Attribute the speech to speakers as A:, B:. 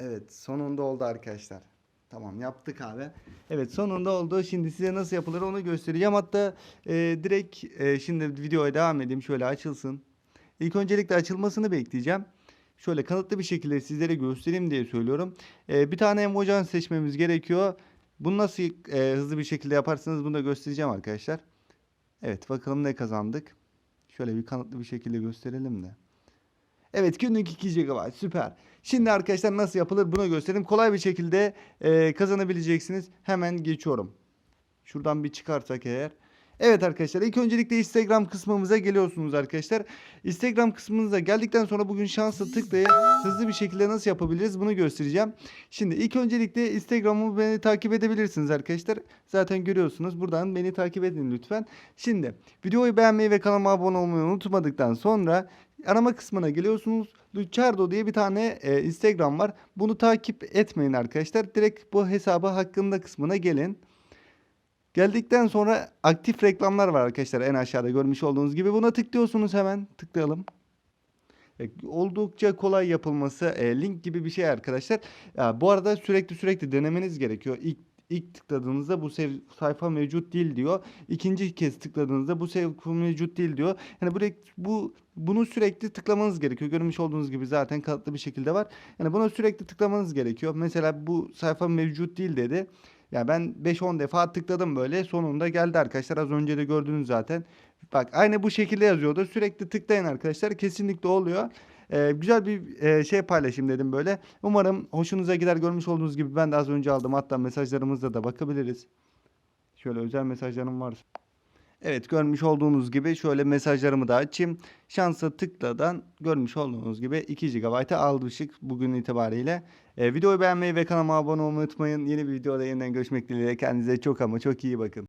A: Evet sonunda oldu arkadaşlar. Tamam yaptık abi. Evet sonunda oldu. Şimdi size nasıl yapılır onu göstereceğim. Hatta e, direkt e, şimdi videoya devam edeyim. Şöyle açılsın. İlk öncelikle açılmasını bekleyeceğim. Şöyle kanıtlı bir şekilde sizlere göstereyim diye söylüyorum. E, bir tane emoji seçmemiz gerekiyor. Bunu nasıl e, hızlı bir şekilde yaparsınız bunu da göstereceğim arkadaşlar. Evet bakalım ne kazandık. Şöyle bir kanıtlı bir şekilde gösterelim de. Evet günlük 2 GB süper. Şimdi arkadaşlar nasıl yapılır bunu göstereyim. Kolay bir şekilde e, kazanabileceksiniz. Hemen geçiyorum. Şuradan bir çıkarsak eğer. Evet arkadaşlar ilk öncelikle Instagram kısmımıza geliyorsunuz arkadaşlar. Instagram kısmınıza geldikten sonra bugün şanslı tıklayıp hızlı bir şekilde nasıl yapabiliriz bunu göstereceğim. Şimdi ilk öncelikle Instagram'ı beni takip edebilirsiniz arkadaşlar. Zaten görüyorsunuz buradan beni takip edin lütfen. Şimdi videoyu beğenmeyi ve kanalıma abone olmayı unutmadıktan sonra arama kısmına geliyorsunuz. Lucardo diye bir tane e, Instagram var. Bunu takip etmeyin arkadaşlar. Direkt bu hesabı hakkında kısmına gelin. Geldikten sonra aktif reklamlar var arkadaşlar en aşağıda görmüş olduğunuz gibi. Buna tıklıyorsunuz hemen. Tıklayalım. E, Oldukça kolay yapılması e, link gibi bir şey arkadaşlar. Ya, bu arada sürekli sürekli denemeniz gerekiyor. İlk ilk tıkladığınızda bu sayfa mevcut değil diyor. İkinci kez tıkladığınızda bu sayfa mevcut değil diyor. Yani bu bu bunu sürekli tıklamanız gerekiyor. Görmüş olduğunuz gibi zaten kanıtlı bir şekilde var. Yani buna sürekli tıklamanız gerekiyor. Mesela bu sayfa mevcut değil dedi. Ya ben 5-10 defa tıkladım böyle. Sonunda geldi arkadaşlar. Az önce de gördünüz zaten. Bak aynı bu şekilde yazıyordu. Sürekli tıklayın arkadaşlar. Kesinlikle oluyor. Ee, güzel bir e, şey paylaşayım dedim böyle. Umarım hoşunuza gider. Görmüş olduğunuz gibi ben de az önce aldım. Hatta mesajlarımızda da bakabiliriz. Şöyle özel mesajlarım var. Evet görmüş olduğunuz gibi şöyle mesajlarımı da açayım. Şansa tıkladan görmüş olduğunuz gibi 2 GB'a almışık bugün itibariyle. Ee, videoyu beğenmeyi ve kanalıma abone olmayı unutmayın. Yeni bir videoda yeniden görüşmek dileğiyle. Kendinize çok ama çok iyi bakın.